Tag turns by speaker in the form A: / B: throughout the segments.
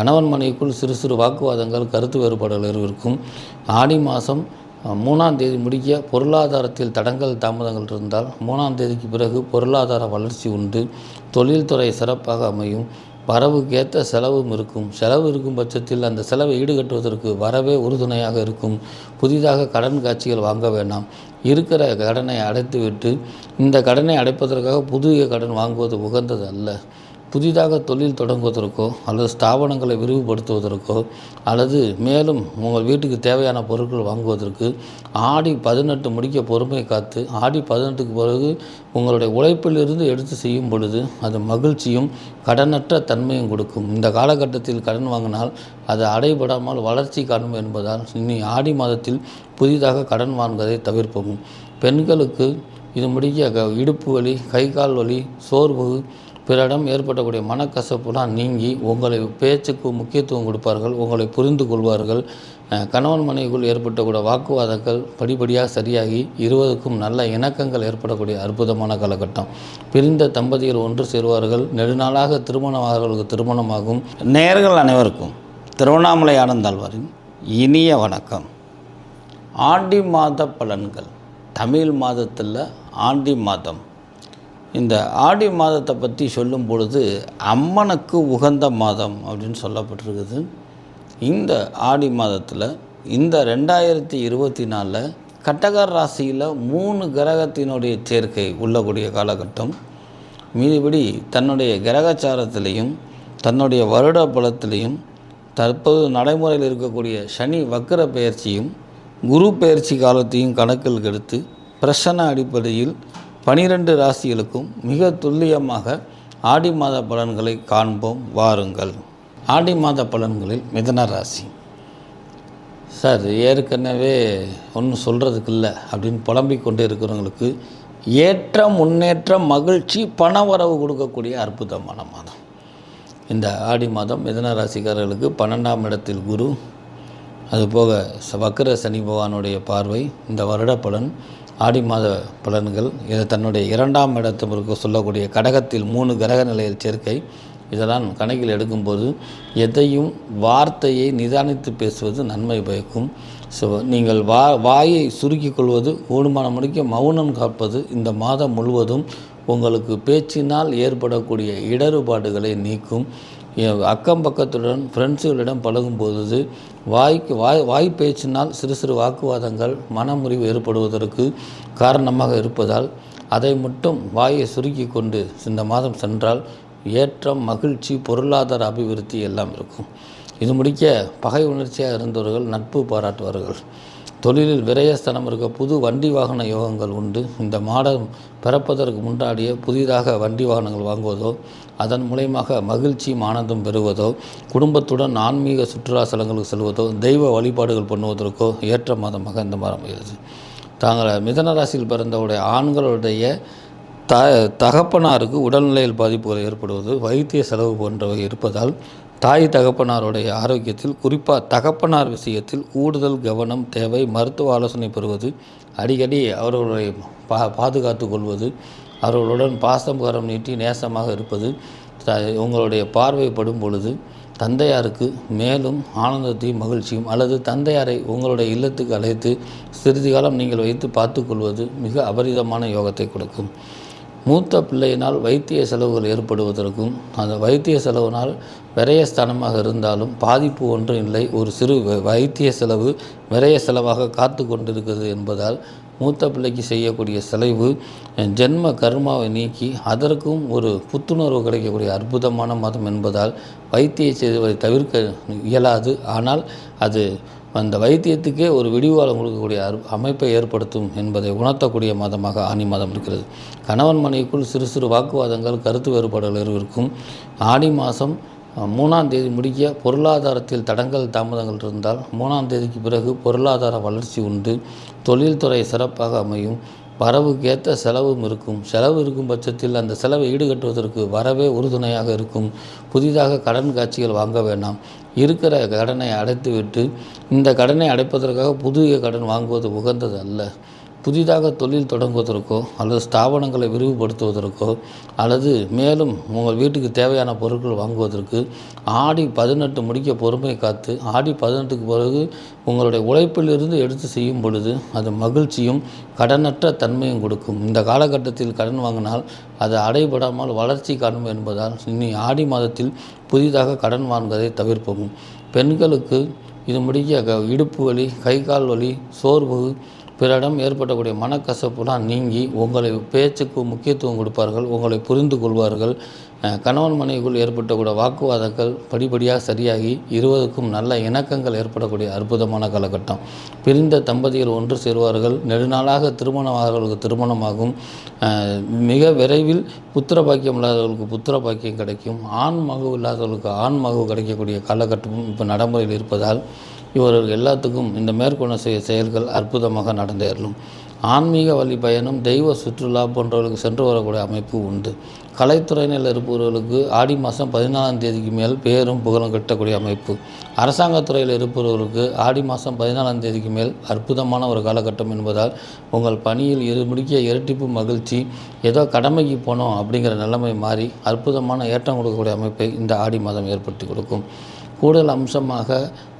A: கணவன் மனைவிக்குள் சிறு சிறு வாக்குவாதங்கள் கருத்து வேறுபாடுகள் இருக்கும் ஆடி மாதம் மூணாம் தேதி முடிக்க பொருளாதாரத்தில் தடங்கள் தாமதங்கள் இருந்தால் மூணாம் தேதிக்கு பிறகு பொருளாதார வளர்ச்சி உண்டு தொழில்துறை சிறப்பாக அமையும் வரவுக்கேற்ற செலவும் இருக்கும் செலவு இருக்கும் பட்சத்தில் அந்த செலவை ஈடுகட்டுவதற்கு வரவே உறுதுணையாக இருக்கும் புதிதாக கடன் காட்சிகள் வாங்க வேண்டாம் இருக்கிற கடனை அடைத்துவிட்டு இந்த கடனை அடைப்பதற்காக புதிய கடன் வாங்குவது உகந்தது அல்ல புதிதாக தொழில் தொடங்குவதற்கோ அல்லது ஸ்தாபனங்களை விரிவுபடுத்துவதற்கோ அல்லது மேலும் உங்கள் வீட்டுக்கு தேவையான பொருட்கள் வாங்குவதற்கு ஆடி பதினெட்டு முடிக்க பொறுமை காத்து ஆடி பதினெட்டுக்கு பிறகு உங்களுடைய உழைப்பிலிருந்து எடுத்து செய்யும் பொழுது அது மகிழ்ச்சியும் கடனற்ற தன்மையும் கொடுக்கும் இந்த காலகட்டத்தில் கடன் வாங்கினால் அது அடைபடாமல் வளர்ச்சி காணும் என்பதால் இனி ஆடி மாதத்தில் புதிதாக கடன் வாங்குவதை தவிர்ப்போம் பெண்களுக்கு இது முடிக்க இடுப்பு வலி கை கால் வலி சோர்வு பிறரிடம் ஏற்படக்கூடிய மனக்கசப்புலாம் நீங்கி உங்களை பேச்சுக்கு முக்கியத்துவம் கொடுப்பார்கள் உங்களை புரிந்து கொள்வார்கள் கணவன் மனைவிக்குள் ஏற்பட்டக்கூடிய வாக்குவாதங்கள் படிப்படியாக சரியாகி இருவருக்கும் நல்ல இணக்கங்கள் ஏற்படக்கூடிய அற்புதமான காலகட்டம் பிரிந்த தம்பதியர் ஒன்று சேருவார்கள் நெடுநாளாக திருமணமாகவர்களுக்கு திருமணமாகும்
B: நேர்கள் அனைவருக்கும் திருவண்ணாமலை ஆனந்தாழ்வாரின் இனிய வணக்கம் ஆண்டி மாத பலன்கள் தமிழ் மாதத்தில் ஆண்டி மாதம் இந்த ஆடி மாதத்தை பற்றி சொல்லும் பொழுது அம்மனுக்கு உகந்த மாதம் அப்படின்னு சொல்லப்பட்டிருக்குது இந்த ஆடி மாதத்தில் இந்த ரெண்டாயிரத்தி இருபத்தி நாலில் கட்டகர் ராசியில் மூணு கிரகத்தினுடைய சேர்க்கை உள்ளக்கூடிய காலகட்டம் மீதிபடி தன்னுடைய கிரகச்சாரத்திலையும் தன்னுடைய வருட பலத்திலையும் தற்போது நடைமுறையில் இருக்கக்கூடிய சனி வக்கர பயிற்சியும் குரு பயிற்சி காலத்தையும் கணக்கில் எடுத்து பிரசன்ன அடிப்படையில் பனிரெண்டு ராசிகளுக்கும் மிக துல்லியமாக ஆடி மாத பலன்களை காண்போம் வாருங்கள் ஆடி மாத பலன்களில் மிதன ராசி சார் ஏற்கனவே ஒன்றும் சொல்கிறதுக்கு இல்லை அப்படின்னு புலம்பிக் கொண்டு இருக்கிறவங்களுக்கு ஏற்றம் முன்னேற்றம் மகிழ்ச்சி பண வரவு கொடுக்கக்கூடிய அற்புதமான மாதம் இந்த ஆடி மாதம் மிதன ராசிக்காரர்களுக்கு பன்னெண்டாம் இடத்தில் குரு அதுபோக வக்கர சனி பகவானுடைய பார்வை இந்த வருட பலன் ஆடி மாத பலன்கள் இது தன்னுடைய இரண்டாம் இடத்திற்கு சொல்லக்கூடிய கடகத்தில் மூணு கிரக நிலைய சேர்க்கை இதெல்லாம் கணக்கில் எடுக்கும்போது எதையும் வார்த்தையை நிதானித்து பேசுவது நன்மை பயக்கும் ஸோ நீங்கள் வா வாயை சுருக்கிக் கொள்வது கூடுமான முடிக்க மௌனம் காப்பது இந்த மாதம் முழுவதும் உங்களுக்கு பேச்சினால் ஏற்படக்கூடிய இடர்பாடுகளை நீக்கும் அக்கம் பக்கத்துடன் ஃப்ரெண்ட்ஸுகளிடம் பழகும்போது வாய்க்கு வாய் வாய் பேச்சினால் சிறு சிறு வாக்குவாதங்கள் மனமுறிவு ஏற்படுவதற்கு காரணமாக இருப்பதால் அதை மட்டும் வாயை சுருக்கி கொண்டு இந்த மாதம் சென்றால் ஏற்றம் மகிழ்ச்சி பொருளாதார அபிவிருத்தி எல்லாம் இருக்கும் இது முடிக்க பகை உணர்ச்சியாக இருந்தவர்கள் நட்பு பாராட்டுவார்கள் தொழிலில் விரயஸ்தனம் இருக்க புது வண்டி வாகன யோகங்கள் உண்டு இந்த மாடம் பிறப்பதற்கு முன்னாடியே புதிதாக வண்டி வாகனங்கள் வாங்குவதோ அதன் மூலயமாக மகிழ்ச்சியும் ஆனந்தம் பெறுவதோ குடும்பத்துடன் ஆன்மீக சுற்றுலா செல்வதோ தெய்வ வழிபாடுகள் பண்ணுவதற்கோ ஏற்ற மாதமாக இந்த மாதம் அமைகிறது தாங்கள் மிதனராசியில் பிறந்தவுடைய ஆண்களுடைய த தகப்பனாருக்கு உடல்நிலையில் பாதிப்புகள் ஏற்படுவது வைத்திய செலவு போன்றவை இருப்பதால் தாய் தகப்பனாருடைய ஆரோக்கியத்தில் குறிப்பாக தகப்பனார் விஷயத்தில் கூடுதல் கவனம் தேவை மருத்துவ ஆலோசனை பெறுவது அடிக்கடி அவர்களுடைய பா பாதுகாத்து கொள்வது அவர்களுடன் கரம் நீட்டி நேசமாக இருப்பது உங்களுடைய பார்வைப்படும் பொழுது தந்தையாருக்கு மேலும் ஆனந்தத்தையும் மகிழ்ச்சியும் அல்லது தந்தையாரை உங்களுடைய இல்லத்துக்கு அழைத்து சிறிது காலம் நீங்கள் வைத்து பார்த்து கொள்வது மிக அபரிதமான யோகத்தை கொடுக்கும் மூத்த பிள்ளையினால் வைத்திய செலவுகள் ஏற்படுவதற்கும் அந்த வைத்திய செலவினால் ஸ்தானமாக இருந்தாலும் பாதிப்பு ஒன்றும் இல்லை ஒரு சிறு வைத்திய செலவு விரய செலவாக காத்து கொண்டிருக்கிறது என்பதால் மூத்த பிள்ளைக்கு செய்யக்கூடிய செலவு ஜென்ம கர்மாவை நீக்கி அதற்கும் ஒரு புத்துணர்வு கிடைக்கக்கூடிய அற்புதமான மதம் என்பதால் வைத்திய செய்வதை தவிர்க்க இயலாது ஆனால் அது அந்த வைத்தியத்துக்கே ஒரு விடிவாளம் கொடுக்கக்கூடிய அமைப்பை ஏற்படுத்தும் என்பதை உணர்த்தக்கூடிய மாதமாக ஆணி மாதம் இருக்கிறது
A: கணவன் மனைவிக்குள் சிறு சிறு வாக்குவாதங்கள் கருத்து வேறுபாடுகள் இருக்கும் ஆடி மாதம் மூணாம் தேதி முடிக்க பொருளாதாரத்தில் தடங்கள் தாமதங்கள் இருந்தால் மூணாம் தேதிக்கு பிறகு பொருளாதார வளர்ச்சி உண்டு தொழில்துறை சிறப்பாக அமையும் வரவுக்கேற்ற செலவும் இருக்கும் செலவு இருக்கும் பட்சத்தில் அந்த செலவை ஈடுகட்டுவதற்கு வரவே உறுதுணையாக இருக்கும் புதிதாக கடன் காட்சிகள் வாங்க வேண்டாம் இருக்கிற கடனை அடைத்து விட்டு இந்த கடனை அடைப்பதற்காக புதிய கடன் வாங்குவது உகந்தது அல்ல புதிதாக தொழில் தொடங்குவதற்கோ அல்லது ஸ்தாபனங்களை விரிவுபடுத்துவதற்கோ அல்லது மேலும் உங்கள் வீட்டுக்கு தேவையான பொருட்கள் வாங்குவதற்கு ஆடி பதினெட்டு முடிக்க பொறுமை காத்து ஆடி பதினெட்டுக்கு பிறகு உங்களுடைய உழைப்பிலிருந்து எடுத்து செய்யும் பொழுது அது மகிழ்ச்சியும் கடனற்ற தன்மையும் கொடுக்கும் இந்த காலகட்டத்தில் கடன் வாங்கினால் அது அடைபடாமல் வளர்ச்சி காணும் என்பதால் இனி ஆடி மாதத்தில் புதிதாக கடன் வாங்குவதை தவிர்ப்போம் பெண்களுக்கு இது முடிய இடுப்பு வலி கை கால் வலி சோர்வு பிறரிடம் ஏற்படக்கூடிய மனக்கசப்புலாம் நீங்கி உங்களை பேச்சுக்கு முக்கியத்துவம் கொடுப்பார்கள் உங்களை புரிந்து கொள்வார்கள் கணவன் மனைவிக்குள் ஏற்பட்டக்கூடிய வாக்குவாதங்கள் படிப்படியாக சரியாகி இருவருக்கும் நல்ல இணக்கங்கள் ஏற்படக்கூடிய அற்புதமான காலகட்டம் பிரிந்த தம்பதிகள் ஒன்று சேருவார்கள் நெடுநாளாக திருமணமாகவர்களுக்கு திருமணமாகும் மிக விரைவில் புத்திர பாக்கியம் இல்லாதவர்களுக்கு புத்திர பாக்கியம் கிடைக்கும் ஆண் மகவு இல்லாதவர்களுக்கு ஆண் மகவு கிடைக்கக்கூடிய காலகட்டமும் இப்போ நடைமுறையில் இருப்பதால் இவர்கள் எல்லாத்துக்கும் இந்த மேற்கொண்ட செயல்கள் அற்புதமாக நடந்தேறலும் ஆன்மீக வழி பயணம் தெய்வ சுற்றுலா போன்றவர்களுக்கு சென்று வரக்கூடிய அமைப்பு உண்டு கலைத்துறையினர் இருப்பவர்களுக்கு ஆடி மாதம் பதினாலாம் தேதிக்கு மேல் பேரும் புகழும் கட்டக்கூடிய அமைப்பு அரசாங்கத்துறையில் இருப்பவர்களுக்கு ஆடி மாதம் பதினாலாம் தேதிக்கு மேல் அற்புதமான ஒரு காலகட்டம் என்பதால் உங்கள் பணியில் இரு முடிக்கிய இரட்டிப்பு மகிழ்ச்சி ஏதோ கடமைக்கு போனோம் அப்படிங்கிற நிலைமை மாறி அற்புதமான ஏற்றம் கொடுக்கக்கூடிய அமைப்பை இந்த ஆடி மாதம் ஏற்படுத்தி கொடுக்கும் கூடுதல் அம்சமாக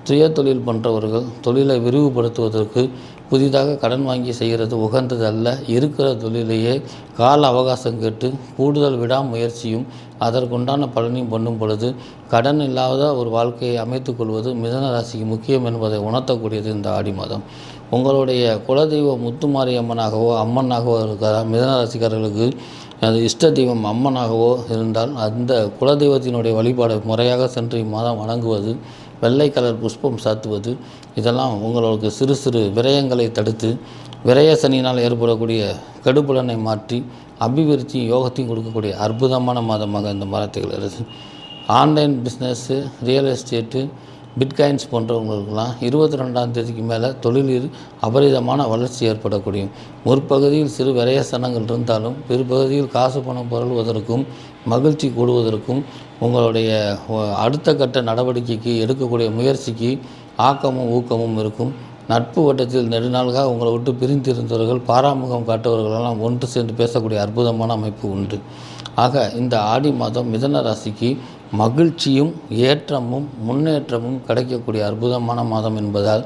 A: சுய தொழில் பண்ணுறவர்கள் தொழிலை விரிவுபடுத்துவதற்கு புதிதாக கடன் வாங்கி செய்கிறது உகந்ததல்ல இருக்கிற தொழிலையே கால அவகாசம் கேட்டு கூடுதல் விடாமுயற்சியும் அதற்குண்டான பலனையும் பண்ணும் பொழுது கடன் இல்லாத ஒரு வாழ்க்கையை அமைத்து கொள்வது மிதன ராசிக்கு முக்கியம் என்பதை உணர்த்தக்கூடியது இந்த ஆடி மாதம் உங்களுடைய குலதெய்வ முத்துமாரியம்மனாகவோ அம்மனாகவோ இருக்கிற மிதன அது இஷ்ட தெய்வம் அம்மனாகவோ இருந்தால் அந்த குலதெய்வத்தினுடைய வழிபாடு முறையாக சென்று இம்மாதம் வணங்குவது வெள்ளை கலர் புஷ்பம் சாத்துவது இதெல்லாம் உங்களுக்கு சிறு சிறு விரயங்களை தடுத்து விரய சனியினால் ஏற்படக்கூடிய கடுப்புலனை மாற்றி அபிவிருத்தியும் யோகத்தையும் கொடுக்கக்கூடிய அற்புதமான மாதமாக இந்த மரத்துகள் இருக்குது online business real estate bitcoins போன்றவங்களுக்கெல்லாம் இருபத்தி ரெண்டாம் தேதிக்கு மேலே தொழிலில் அபரிதமான வளர்ச்சி ஒரு முற்பகுதியில் சிறு விரயசனங்கள் இருந்தாலும் பிற்பகுதியில் காசு பணம் பரவுவதற்கும் மகிழ்ச்சி கூடுவதற்கும் உங்களுடைய அடுத்த கட்ட நடவடிக்கைக்கு எடுக்கக்கூடிய முயற்சிக்கு ஆக்கமும் ஊக்கமும் இருக்கும் நட்பு வட்டத்தில் நெடுநாள்காக உங்களை விட்டு பிரிந்திருந்தவர்கள் பாராமுகம் காட்டுவர்களெல்லாம் ஒன்று சேர்ந்து பேசக்கூடிய அற்புதமான அமைப்பு உண்டு ஆக இந்த ஆடி மாதம் மிதன ராசிக்கு மகிழ்ச்சியும் ஏற்றமும் முன்னேற்றமும் கிடைக்கக்கூடிய அற்புதமான மாதம் என்பதால்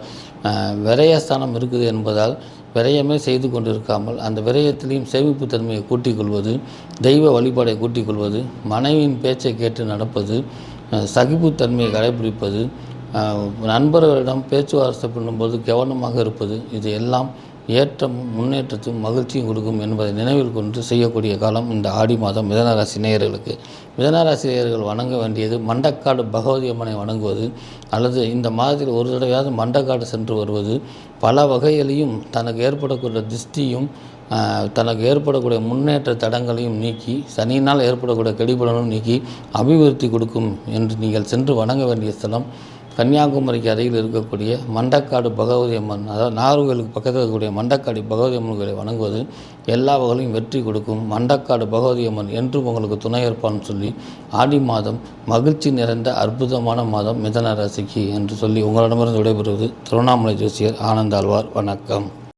A: விரயஸ்தானம் இருக்குது என்பதால் விரயமே செய்து கொண்டிருக்காமல் அந்த விரயத்திலையும் சேமிப்பு தன்மையை கூட்டிக் கொள்வது தெய்வ வழிபாடை கூட்டிக் கொள்வது மனைவியின் பேச்சை கேட்டு நடப்பது சகிப்புத்தன்மையை கடைபிடிப்பது நண்பர்களிடம் பேச்சுவார்த்தை பண்ணும்போது கவனமாக இருப்பது இது எல்லாம் ஏற்றமும் முன்னேற்றத்தையும் மகிழ்ச்சியும் கொடுக்கும் என்பதை நினைவில் கொண்டு செய்யக்கூடிய காலம் இந்த ஆடி மாதம் மிதனராசி நேயர்களுக்கு மிதனராசி நேயர்கள் வணங்க வேண்டியது மண்டக்காடு பகவதி அம்மனை வணங்குவது அல்லது இந்த மாதத்தில் ஒரு தடவையாவது மண்டக்காடு சென்று வருவது பல வகைகளையும் தனக்கு ஏற்படக்கூடிய திருஷ்டியும் தனக்கு ஏற்படக்கூடிய முன்னேற்ற தடங்களையும் நீக்கி சனியினால் ஏற்படக்கூடிய கெடிபலனும் நீக்கி அபிவிருத்தி கொடுக்கும் என்று நீங்கள் சென்று வணங்க வேண்டிய ஸ்தலம் கன்னியாகுமரிக்கு அருகில் இருக்கக்கூடிய மண்டக்காடு பகவதி அம்மன் அதாவது நாகர்கோவிலுக்கு பக்கத்தில் இருக்கக்கூடிய மண்டக்காடு பகவதி அம்மன்களை வணங்குவது எல்லா வகையிலும் வெற்றி கொடுக்கும் மண்டக்காடு பகவதி அம்மன் என்றும் உங்களுக்கு துணை சொல்லி ஆடி மாதம் மகிழ்ச்சி நிறைந்த அற்புதமான மாதம் மிதன ராசிக்கு என்று சொல்லி உங்களிடமிருந்து விடைபெறுவது திருவண்ணாமலை ஜோசியர் ஆனந்தாழ்வார் வணக்கம்